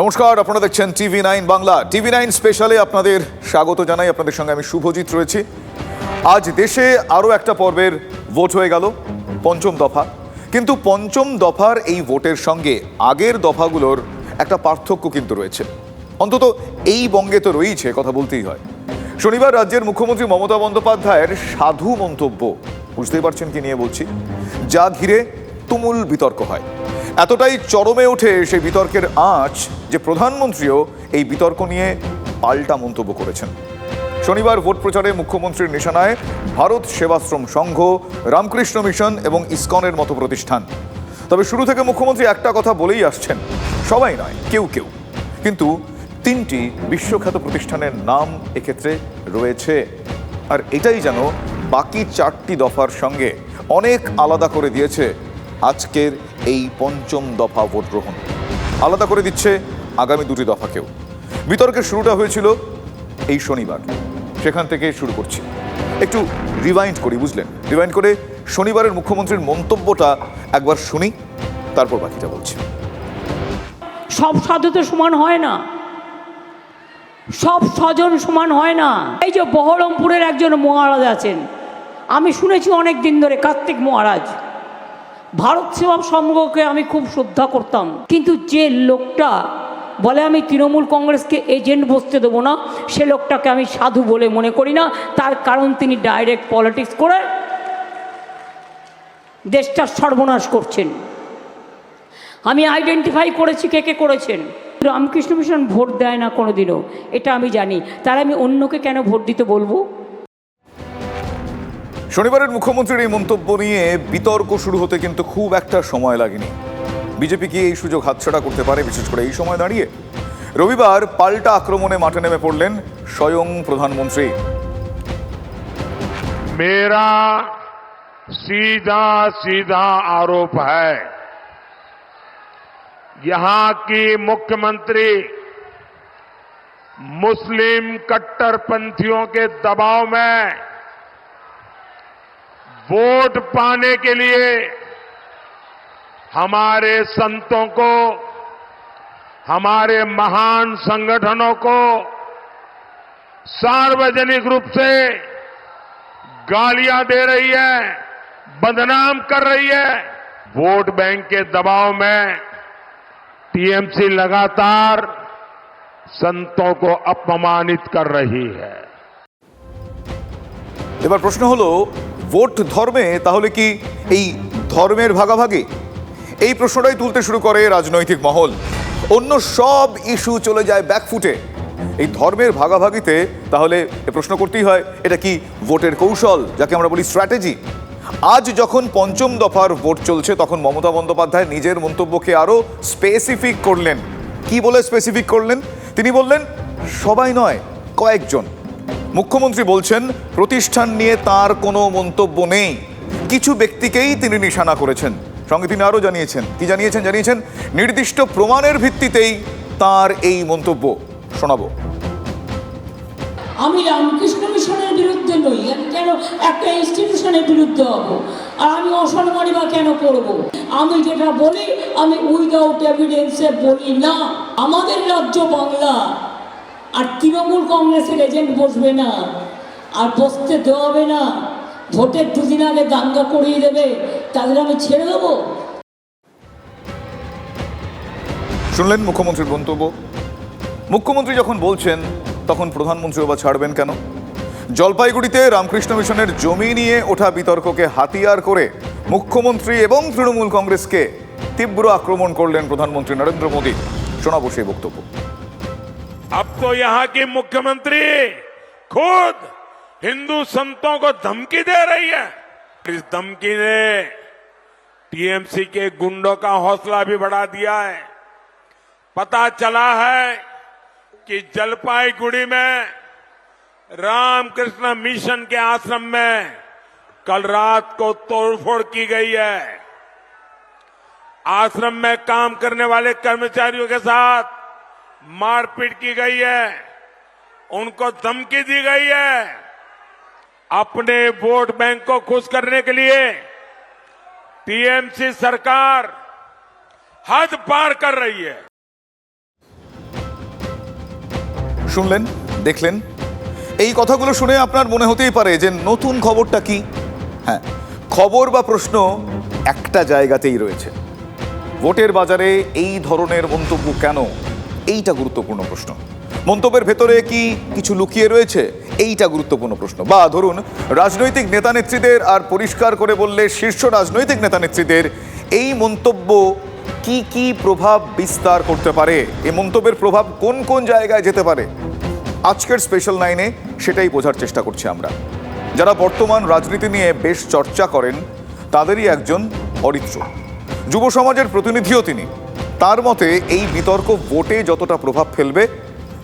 নমস্কার, আপনারা দেখছেন TV nine Bangla. TV nine স্পেশালে আপনাদের স্বাগত জানাই, আপনাদের সঙ্গে আমি শুভজিৎ রয়েছি। আজ দেশে আরও একটা পর্বের ভোট হয়ে গেল, পঞ্চম দফা। কিন্তু পঞ্চম দফার এই ভোটের সঙ্গে আগের দফাগুলোর একটা পার্থক্য কিন্তু রয়েছে। অন্তত এই বঙ্গে তো রয়েছে কথা বলতেই হয়। শনিবার রাজ্যের মুখ্যমন্ত্রী মমতা বন্দ্যোপাধ্যায়ের সাধু মন্তব্য, বুঝতেই পারছেন কি নিয়ে বলছি, যা ঘিরে তুমুল বিতর্ক হয়। এতটাই চরমে ওঠে সেই বিতর্কের আঁচ যে প্রধানমন্ত্রীও এই বিতর্ক নিয়ে পাল্টা মন্তব্য করেছেন। শনিবার ভোট প্রচারে মুখ্যমন্ত্রীর নিশানায় ভারত সেবাশ্রম সংঘ, রামকৃষ্ণ মিশন এবং ইসকনের মতো প্রতিষ্ঠান। তবে শুরু থেকে মুখ্যমন্ত্রী একটা কথা বলেই আসছেন, সবাই নয়, কেউ কেউ। কিন্তু তিনটি বিশ্বখ্যাত প্রতিষ্ঠানের নাম এক্ষেত্রে রয়েছে। আর এটাই যেন বাকি চারটি দফার সঙ্গে অনেক আলাদা করে দিয়েছে আজকের এই পঞ্চম দফা ভোট গ্রহণ। আলাদা করে দিচ্ছে আগামী দুটি দফাকেও বিতর্কের শুরুটা হয়েছিল এই শনিবার। সেখান থেকে শুরু করছি। একটু রিভাইন্ড করি, বুঝলেন? রিভাইন্ড করে শনিবারের মুখ্যমন্ত্রীর মন্তব্যটা একবার শুনি, তারপর বাকিটা বলছি। সব সাধু তো সমান হয় না। সব স্বজন সমান হয় না। এই যে বহরমপুরের একজন মহারাজ আছেন, আমি শুনেছি অনেক দিন ধরে কার্তিক মহারাজ। ভারত সেবা সংঘকে আমি খুব শ্রদ্ধা করতাম। কিন্তু যে লোকটা বলে আমি তৃণমূল কংগ্রেসকে এজেন্ট বসতে দেবো না, সে লোকটাকে আমি সাধু বলে মনে করি না। তার কারণ তিনি ডাইরেক্ট পলিটিক্স করে দেশটার সর্বনাশ করছেন। আমি আইডেন্টিফাই করেছি কে কে করেছেন। রামকৃষ্ণ মিশন ভোট দেয় না কোনোদিনও, এটা আমি জানি। তার আমি অন্যকে কেন ভোট দিতে বলব? শনিবারের মুখ্যমন্ত্রীর এই মন্তব্য নিয়ে বিতর্ক শুরু হতে কিন্তু খুব একটা সময় লাগেনি বিজেপি কি এই সুযোগ হাতছাড়া করতে পারে বিশেষ করে এই সময় দাঁড়িয়ে রবিবার পাল্টা আক্রমণে মাঠে নেমে পড়লেন স্বয়ং প্রধানমন্ত্রী मेरा सीधा सीधा आरोप है यहां की मुख्यमंत्री मुस्लिम कट्टरपंथियों के दबाव में वोट पाने के लिए हमारे संतों को हमारे महान संगठनों को सार्वजनिक रूप से गालियां दे रही है बदनाम कर रही है वोट बैंक के दबाव में टीएमसी लगातार संतों को अपमानित कर रही है এবার প্রশ্ন হলো ভোট ধর্মে, তাহলে কি এই ধর্মের ভাগাভাগি? এই প্রশ্নটাই তুলতে শুরু করে রাজনৈতিক মহল। অন্য সব ইস্যু চলে যায় ব্যাকফুটে এই ধর্মের ভাগাভাগিতে, তাহলে এ প্রশ্ন করতেই হয়, এটা কি ভোটের কৌশল, যাকে আমরা বলি স্ট্র্যাটেজি আজ যখন পঞ্চম দফার ভোট চলছে, তখন মমতা বন্দ্যোপাধ্যায় নিজের মন্তব্যকে আরও স্পেসিফিক করলেন। কি বলে স্পেসিফিক করলেন? তিনি বললেন, সবাই নয়, কয়েকজন। মুখ্যমন্ত্রী বলছেন, প্রতিষ্ঠান নিয়ে তার কোনো মন্তব্য নেই। কিছু ব্যক্তিকেই তিনি নিশানা করেছেন। সঙ্গে তিনি আরও জানিয়েছেন। কি জানিয়েছেন? জানিয়েছেন, নির্দিষ্ট প্রমাণের ভিত্তিতেই তার এই মন্তব্য। শোনাবো। আমি রামকৃষ্ণ মিশনের বিরুদ্ধে নই, আমি কেন একটা ইনস্টিটিউশনের বিরুদ্ধে হব? আর আমি অসম্মানই বা কেন করব? আমি যেটা বলি, আমি উইদাউট এভিডেন্সে বলি না। আমাদের রাজ্য বাংলা আর তৃণমূল কংগ্রেসের এজেন্ট বসবে না, আর বসতে দেওয়া হবে না, ভোটের দুদিন আগে দাঙ্গা করিয়ে দেবে, তাদের আমি ছেড়ে দেবো। শুনলেন মুখ্যমন্ত্রীর মন্তব্য মুখ্যমন্ত্রী যখন বলছেন, তখন প্রধানমন্ত্রী বা ছাড়বেন কেন? জলপাইগুড়িতে রামকৃষ্ণ মিশনের জমি নিয়ে ওঠা বিতর্ককে হাতিয়ার করে মুখ্যমন্ত্রী এবং তৃণমূল কংগ্রেসকে তীব্র আক্রমণ করলেন প্রধানমন্ত্রী নরেন্দ্র মোদী। শোনাবো সেই বক্তব্য। अब तो यहाँ की मुख्यमंत्री खुद हिंदू संतों को धमकी दे रही है। इस धमकी ने टीएमसी के गुंडों का हौसला भी बढ़ा दिया है। पता चला है कि जलपाईगुड़ी में रामकृष्ण मिशन के आश्रम में कल रात को तोड़फोड़ की गई है। आश्रम में काम करने वाले कर्मचारियों के साथ मारपीट की गई है उनको धमकी दी गई है अपने वोट बैंक को खुश करने के लिए टीएमसी सरकार हद पार कर रही है শুনলেন দেখলেন এই কথাগুলো শুনে আপনার মনে হতেই পারে যে নতুন খবরটা কি হ্যাঁ খবর বা প্রশ্ন একটা জায়গাতেই রয়েছে ভোটের বাজারে এই ধরনের মন্তব্য কেন এইটা গুরুত্বপূর্ণ প্রশ্ন। মন্তব্যের ভেতরে কি কিছু লুকিয়ে রয়েছে? এইটা গুরুত্বপূর্ণ প্রশ্ন। বা ধরুন, রাজনৈতিক নেতা নেত্রীদের আর পরিষ্কার করে বললে শীর্ষ রাজনৈতিক নেতা নেত্রীদের এই মন্তব্য কি কি প্রভাব বিস্তার করতে পারে? এই মন্তব্যের প্রভাব কোন কোন জায়গায় যেতে পারে? আজকের স্পেশাল নাইনে সেটাই বোঝার চেষ্টা করছি আমরা। যারা বর্তমান রাজনীতি নিয়ে বেশ চর্চা করেন, তাদেরই একজন অরিত্র। যুব সমাজের প্রতিনিধিও তিনি। তার মতে, এই বিতর্ক ভোটে যতটা প্রভাব ফেলবে,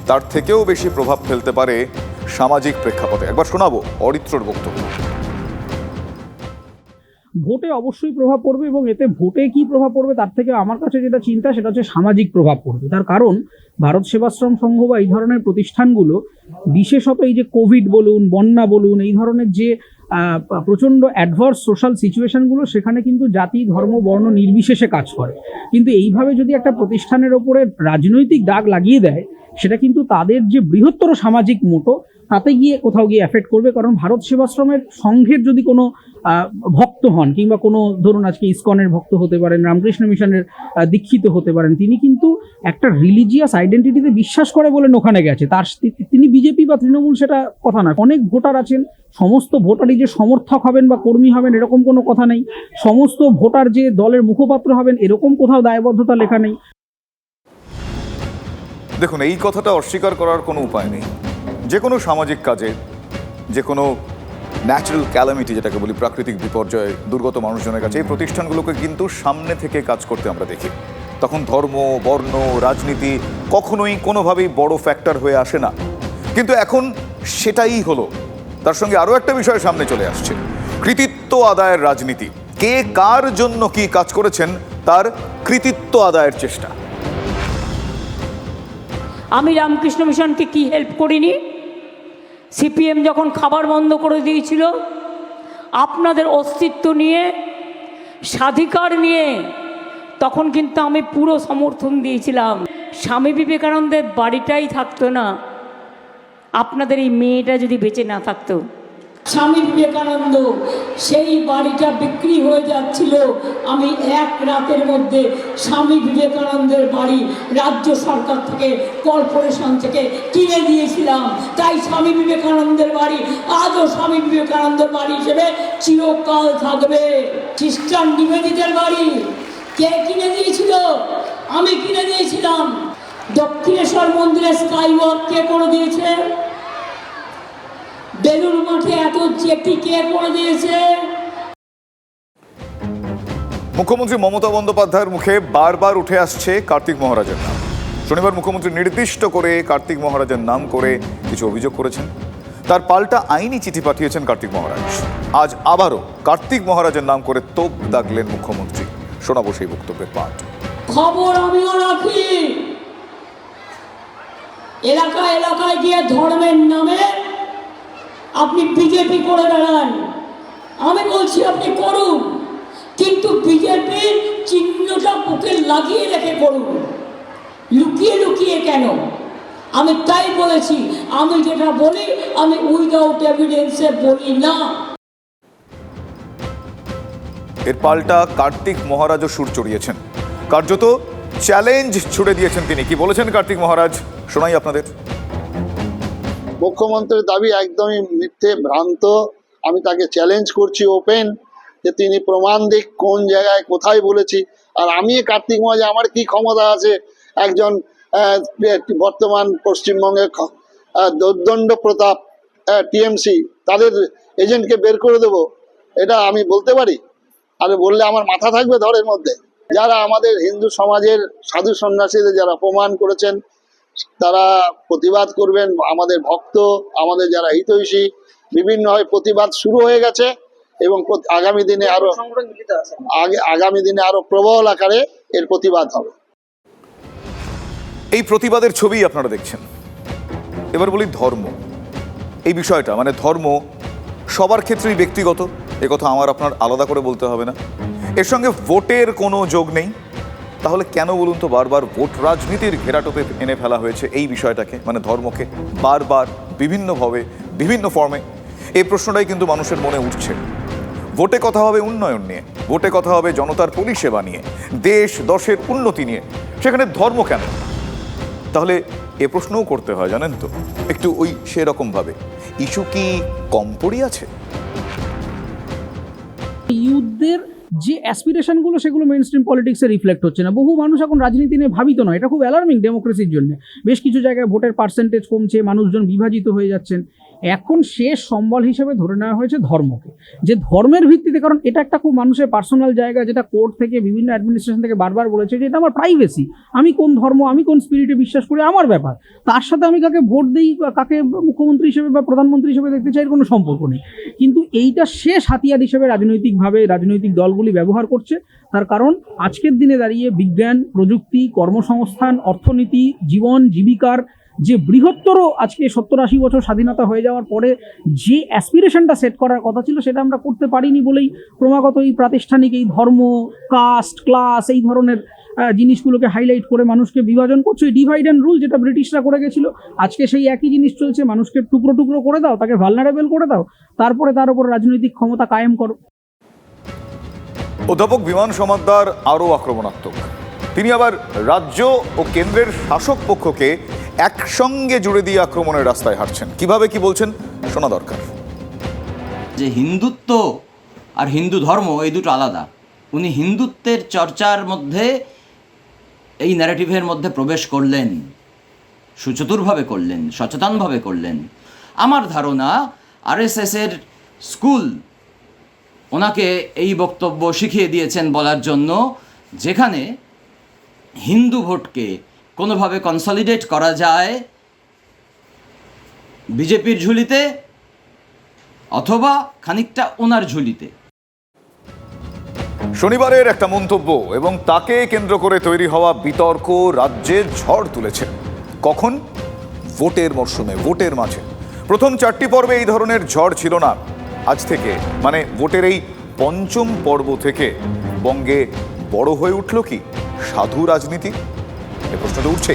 তার থেকেও বেশি প্রভাব ফেলতে পারে সামাজিক প্রেক্ষাপটে। একবার শোনাবো অরিত্রর বক্তব্য। ভোটে অবশ্যই প্রভাব পড়বে এবং এতে ভোটে কি প্রভাব পড়বে তার থেকে আমার কাছে যেটা চিন্তা, সেটা হচ্ছে সামাজিক প্রভাব পড়বে। তার কারণ ভারত সেবাশ্রম সংঘ বা এই ধরনের প্রতিষ্ঠানগুলো, বিশেষত এই যে কোভিড বলুন, বন্যা বলুন, এই ধরনের যে প্রচণ্ড অ্যাডভার্স সোশ্যাল সিচুয়েশনগুলো সেখানে কিন্তু জাতি, ধর্ম, বর্ণ নির্বিশেষে কাজ করে। কিন্তু এইভাবে যদি একটা প্রতিষ্ঠানের ওপরে রাজনৈতিক দাগ লাগিয়ে দেয়, সেটা কিন্তু তাদের যে বৃহত্তর সামাজিক মোটো তাতে গিয়ে কোথাও গিয়ে এফেক্ট করবে, কারণ ভারত সেবাশ্রমের সংঘের যদি কোনো ভক্ত হন, কিংবা কোনো, ধরুন আজকে ইসকনের ভক্ত হতে পারেন, রামকৃষ্ণ মিশনের দীক্ষিত হতে পারেন, তিনি কিন্তু একটা রিলিজিয়াস আইডেন্টিটিতে বিশ্বাস করে বলেন ওখানে গেছে। তার তিনি বিজেপি বা তৃণমূল সেটা কথা না অনেক ভোটার আছেন, সমস্ত ভোটারই যে সমর্থক হবেন বা কর্মী হবেন, এরকম কোনো কথা নেই। সমস্ত ভোটার যে দলের মুখপাত্র হবেন, এরকম কোথাও দায়বদ্ধতা লেখা নেই। দেখুন, এই কথাটা অস্বীকার করার কোনো উপায় নেই। যে কোনো সামাজিক কাজে যে কোনো ন্যাচারাল ক্যালামিটি যেটাকে বলি, প্রাকৃতিক বিপর্যয়, দুর্গত মানুষজনের কাছে, এই প্রতিষ্ঠানগুলোকে কিন্তু সামনে থেকে কাজ করতে আমরা দেখি। তখন ধর্ম, বর্ণ, রাজনীতি কখনোই কোনোভাবেই বড় ফ্যাক্টর হয়ে আসে না। কিন্তু এখন সেটাই হলো। তার সঙ্গে আরও একটা বিষয় সামনে চলে আসছে। কৃতিত্ব আদায়ের রাজনীতি। কে কার জন্য কি কাজ করেছেন, তার কৃতিত্ব আদায়ের চেষ্টা। আমি রামকৃষ্ণ মিশনকে কি হেল্প করিনি? সিপিএম যখন খাবার বন্ধ করে দিয়েছিল, আপনাদের অস্তিত্ব নিয়ে, স্বাধিকার নিয়ে, তখন কিন্তু আমি পুরো সমর্থন দিয়েছিলাম। স্বামী বিবেকানন্দের বাড়িটাই থাকতো না। আপনাদের এই মেয়েটা যদি বেঁচে না থাকতো স্বামী বিবেকানন্দ, সেই বাড়িটা বিক্রি হয়ে যাচ্ছিল। আমি এক রাতের মধ্যে স্বামী বিবেকানন্দের বাড়ি রাজ্য সরকার থেকে, কর্পোরেশন থেকে কিনে দিয়েছিলাম তাই স্বামী বিবেকানন্দের বাড়ি, আজও স্বামী বিবেকানন্দের বাড়ি হিসেবে চিরকাল থাকবে। খ্রিস্টান নিবেদিতের বাড়ি, কে কিনে দিয়েছিল? আমি কিনে দিয়েছিলাম। দক্ষিণেশ্বর মন্দিরের স্কাই ওয়াক কে করে দিয়েছে? বেলুর মাঠে এত জেটি কে করে দিয়েছে? মুখ্যমন্ত্রী মমতা বন্দ্যোপাধ্যায়ের মুখে বারবার উঠে আসছে কার্তিক মহারাজের নাম। শনিবার মুখ্যমন্ত্রী নির্দিষ্ট করে কার্তিক মহারাজের নাম করে কিছু অভিযোগ করেছেন। তার পাল্টা আইনি চিঠি পাঠিয়েছেন কার্তিক মহারাজ। আজ আবারও কার্তিক মহারাজের নাম করে তোপ দাগলেন মুখ্যমন্ত্রী। শোনাবো সেই বক্তব্যের পাঠ। খবর আমিও রাখি। এলাকা এলাকায় গিয়ে ধর্মের নামে আপনি বিজেপি করে দাঁড়ান। আমি বলছি আপনি করুন, কিন্তু বিজেপির চিহ্নটা বুকে লাগিয়ে রেখে করুন। লুকিয়ে লুকিয়ে কেন? আমি তাই বলেছি, আমি যেটা বলি, আমি উইদাউট এভিডেন্সে বলি না। এর পাল্টা কার্তিক মহারাজও সুর চড়িয়েছেন। কার্যত চ্যালেঞ্জ ছুড়ে দিয়েছেন তিনি। কি বলেছেন কার্তিক মহারাজ? শোনাই আপনাদের। মুখ্যমন্ত্রীর দাবি একদমই মিথ্যে, ভ্রান্ত। আমি তাকে চ্যালেঞ্জ করছি ওপেন যে তিনি প্রমাণ দিক, কোন জায়গায়, কোথায় বলেছি। আর আমি কার্তিক মহাজ, আমার কি ক্ষমতা আছে? একজন বর্তমান পশ্চিমবঙ্গের দোর্দণ্ড প্রতাপ টিএমসি, তাদের এজেন্টকে বের করে দেব, এটা আমি বলতে পারি? আর বললে আমার মাথা থাকবে ধরের মধ্যে। যারা আমাদের হিন্দু সমাজের সাধু সন্ন্যাসীদের যারা অপমান করেছেন তারা প্রতিবাদ করবেন আমাদের ভক্ত আমাদের যারা হিতৈষী বিভিন্নভাবে প্রতিবাদ শুরু হয়ে গেছে এবং আগামী দিনে আরও আগামী দিনে আরও প্রবল আকারে এর প্রতিবাদ হবে। এই প্রতিবাদের ছবি আপনারা দেখছেন। এবার বলি ধর্ম। এই বিষয়টা মানে ধর্ম সবার ক্ষেত্রেই ব্যক্তিগত এ কথা আমার আপনার আলাদা করে বলতে হবে না। এর সঙ্গে ভোটের কোনো যোগ নেই। তাহলে কেন বলুন তো বারবার ভোট রাজনীতির ঘেরাটোপে এনে ফেলা হয়েছে এই বিষয়টাকে? মানে ধর্মকে বারবার বিভিন্নভাবে, বিভিন্ন ফর্মে এই প্রশ্নটাই কিন্তু মানুষের মনে উঠছে। ভোটে কথা হবে উন্নয়ন নিয়ে, ভোটে কথা হবে জনতার পরিষেবা নিয়ে, দেশ, দশের উন্নতি নিয়ে। সেখানে ধর্ম কেন? তাহলে এ প্রশ্নও করতে হয়, জানেন তো? একটু ওই সেরকমভাবে। ইস্যু কি কম পড়ি আছে? ইউথদের যে অ্যাসপিরেশনগুলো সেগুলো মেন স্ট্রিম পলিটিক্সে রিফ্লেক্ট হচ্ছে না। বহু মানুষ এখন রাজনীতি নিয়ে ভাবিত নয়। এটা খুব অ্যালার্মিং ডেমোক্রেসির জন্য। বেশ কিছু জায়গায় ভোটের পার্সেন্টেজ কমছে, মানুষজন বিভাজিত হয়ে যাচ্ছেন। এখন শেষ সম্বল হিসেবে ধরে নেওয়া হয়েছে ধর্মকে। যে ধর্মের ভিত্তিতে, কারণ এটা একটা খুব মানুষের পার্সোনাল জায়গা, যেটা কোর্ট থেকে বিভিন্ন অ্যাডমিনিস্ট্রেশন থেকে বারবার বলেছে যে এটা আমার প্রাইভেসি আমি কোন ধর্ম, আমি কোন স্পিরিটে বিশ্বাস করি, আমার ব্যাপার। তার সাথে আমি কাকে ভোট দিই, বা কাকে মুখ্যমন্ত্রী হিসেবে বা প্রধানমন্ত্রী হিসেবে দেখতে চাই, এর কোনো সম্পর্ক নেই। কিন্তু এইটা শেষ হাতিয়ার হিসেবে রাজনৈতিকভাবে রাজনৈতিক দলগুলি ব্যবহার করছে। তার কারণ, আজকের দিনে দাঁড়িয়ে বিজ্ঞান, প্রযুক্তি, কর্মসংস্থান, অর্থনীতি, জীবন, জীবিকার যে বৃহত্তর আজকে সত্তর আশি বছর স্বাধীনতা হয়ে যাওয়ার পরে যে অ্যাসপিরেশনটা সেট করার কথা ছিল সেটা আমরা করতে পারিনি বলেই ক্রমাগত এই প্রাতিষ্ঠানিক, এই ধর্ম কাস্ট ক্লাস এই ধরনের জিনিসগুলোকে হাইলাইট করে মানুষকে বিভাজন করছে। ডিভাইড অ্যান্ড রুল যেটা ব্রিটিশরা করে গেছিল, আজকে সেই একই জিনিস চলছে। মানুষকে টুকরো টুকরো করে দাও, তাকে ভালনারেবল করে দাও, তারপরে তার উপর রাজনৈতিক ক্ষমতা কায়েম করো। অধ্যাপক বিমান সমাদ্দার আরও আক্রমণাত্মক। তিনি আবার রাজ্য ও কেন্দ্রের শাসক পক্ষকে একসঙ্গে জুড়ে দিয়ে আক্রমণের রাস্তায় হাঁটছেন। কীভাবে কি বলছেন? শোনা দরকার। যে হিন্দুত্ব আর হিন্দু ধর্ম এই দুটো আলাদা। উনি হিন্দুত্বের চর্চার মধ্যে, এই ন্যারেটিভের মধ্যে প্রবেশ করলেন, সুচতুরভাবে করলেন, সচেতনভাবে করলেন। আমার ধারণা, আরএসএসের স্কুল ওনাকে এই বক্তব্য শিখিয়ে দিয়েছেন বলার জন্য, যেখানে হিন্দু ভোটকে কোনোভাবে কনসলিডেট করা যায় বিজেপির ঝুলিতে অথবা খানিকটা ওনার ঝুলিতে। শনিবারের একটা মন্তব্য, এবং তাকে কেন্দ্র করে তৈরি হওয়া বিতর্ক রাজ্যে ঝড় তুলেছে। কখন? ভোটের মরশুমে, ভোটের মাঝে। প্রথম চারটি পর্বে এই ধরনের ঝড় ছিল না। আজ থেকে মানে ভোটের এই পঞ্চম পর্ব থেকে, বঙ্গে বড় হয়ে উঠল কি সাধু রাজনীতি? এ প্রশ্নটা উঠছে